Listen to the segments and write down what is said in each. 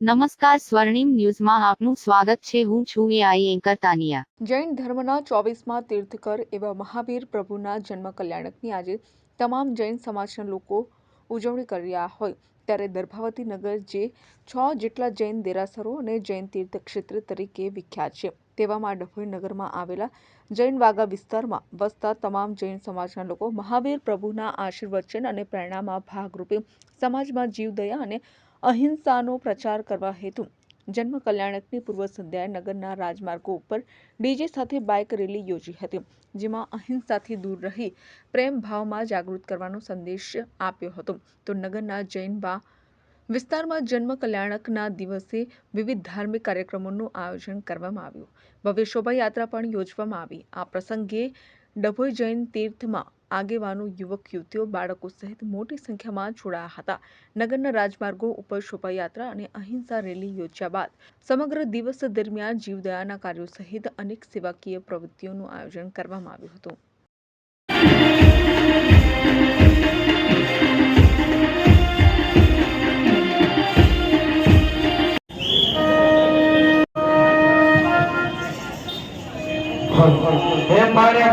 નમસ્કાર સ્વર્ણિમ ન્યૂઝમાં આપનું સ્વાગત છે. હું છું એઆઈ એન્કર તાનિયા. જૈન ધર્મના ચોવીસમાં તીર્થકર એવા મહાવીર પ્રભુના જન્મ કલ્યાણકની આજે તમામ જૈન સમાજના લોકો ઉજવણી કરી રહ્યા હોય ત્યારે દર્ભાવતી નગર જે છ જેટલા જૈન દેરાસરો અને જૈન તીર્થક્ષેત્ર તરીકે વિખ્યાત છે, તેવામાં ડભોઈ નગરમાં આવેલા જૈન વાગા વિસ્તારમાં વસતા તમામ જૈન સમાજના લોકો મહાવીર પ્રભુના આશીર્વચન અને પ્રેરણામાં ભાગરૂપે સમાજમાં જીવદયા અને અહિંસાનો પ્રચાર કરવા હેતુ. જન્મ કલ્યાણકની પૂર્વ સંધ્યાએ નગરના રાજમાર્ગો ઉપર ડીજે સાથે બાઇક રેલી યોજી હતી, જેમાં અહિંસાથી દૂર રહી પ્રેમ ભાવમાં જાગૃત કરવાનો સંદેશ આપ્યો હતો. તો નગરના જૈનબા વિસ્તારમાં જન્મ કલ્યાણકના દિવસે વિવિધ ધાર્મિક કાર્યક્રમોનું આયોજન કરવામાં આવ્યું. ભવ્ય શોભાયાત્રા પણ યોજવામાં આવી. આ પ્રસંગે ડભોઈ જૈન તીર્થમાં આગેવાનો, યુવક, યુવતીઓ, બાળકો સહિત મોટી સંખ્યામાં જોડાયા હતા. નગરના રાજમાર્ગો ઉપર શોભાયાત્રા અને અહિંસા રેલી યોજ્યા બાદ સમગ્ર દિવસ દરમિયાન જીવદયાના કાર્યો સહિત અનેક સેવાકીય પ્રવૃત્તિઓનું આયોજન કરવામાં આવ્યું હતું. હે મારા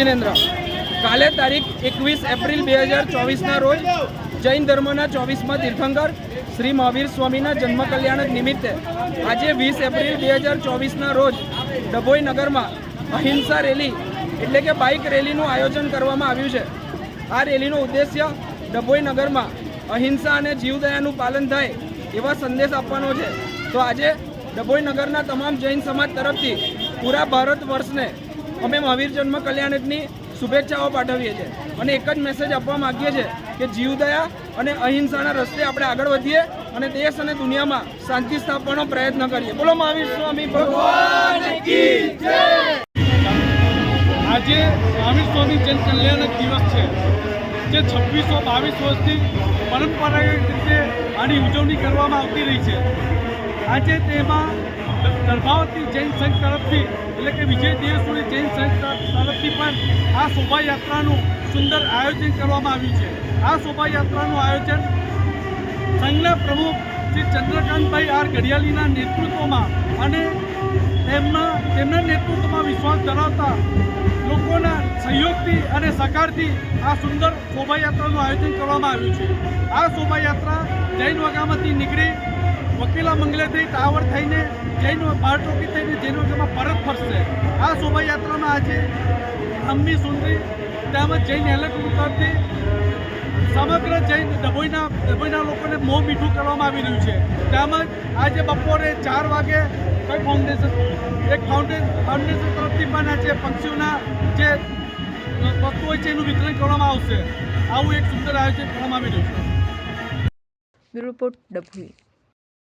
જિનેન્દ્ર. કાલે તારીખ એકવીસ એપ્રિલ બે હજાર ચોવીસના રોજ જૈન ધર્મના ચોવીસમાં તીર્થંકર શ્રી મહાવીર સ્વામીના જન્મ કલ્યાણક નિમિત્તે આજે વીસ એપ્રિલ બે હજાર ચોવીસના રોજ ડભોઈ નગરમાં અહિંસા રેલી એટલે કે બાઇક રેલીનું આયોજન કરવામાં આવ્યું છે. આ રેલીનો ઉદ્દેશ્ય ડભોઈ નગરમાં અહિંસા અને જીવદયાનું પાલન થાય એવા સંદેશ આપવાનો છે. તો આજે ડભોઈ નગરના તમામ જૈન સમાજ તરફથી પૂરા ભારત વર્ષને અમે મહાવીર જન્મ કલ્યાણકની શુભેચ્છાઓ પાઠવીએ છીએ અને એક જ મેસેજ આપવા માંગીએ છીએ કે જીવદયા અને અહિંસાના રસ્તે આપણે આગળ વધીએ અને દેશ અને દુનિયામાં શાંતિ સ્થાપવાનો પ્રયત્ન કરીએ. બોલો મહાવીર સ્વામી, ભગવાન આજે મહાવીર સ્વામી જન કલ્યાણક દિવસ છે, જે છવ્વીસો બાવીસ વર્ષથી પરંપરાગત રીતે આની ઉજવણી કરવામાં આવતી રહી છે. આજે તેમાં દર્ભાવતી જૈન સંઘ તરફથી, એટલે કે વિજય દિવસોની જૈન સંઘ તરફથી પણ આ શોભાયાત્રાનું સુંદર આયોજન કરવામાં આવ્યું છે. આ શોભાયાત્રાનું આયોજન સંઘના પ્રમુખ શ્રી ચંદ્રકાંતભાઈ આર ઘડિયાળીના નેતૃત્વમાં અને તેમના તેમના નેતૃત્વમાં વિશ્વાસ ધરાવતા લોકોના સહયોગથી અને સહકારથી આ સુંદર શોભાયાત્રાનું આયોજન કરવામાં આવ્યું છે. આ શોભાયાત્રા જૈન વગામાંથી નીકળી વકીલા મંગલેથી ટાવર થઈને જૈન બાર થઈને જૈન વગામાં પરત ફરશે. આ શોભાયાત્રામાં આજે અંબી સુંદરી તેમજ જૈન એલકુ તરફથી સમગ્ર જૈન ડભોઈના ડભોઈના લોકોને મોં મીઠું કરવામાં આવી રહ્યું છે. તેમજ આજે બપોરે ચાર વાગે કઈ ફાઉન્ડેશન એક ફાઉન્ડેશન ફાઉન્ડેશન તરફથી પણ આજે પક્ષીઓના જે વસ્તુ હોય છે એનું વિતરણ કરવામાં આવશે. આવું એક સુંદર આયોજન કરવામાં આવી રહ્યું છે. રિપોર્ટ ડભોઈ.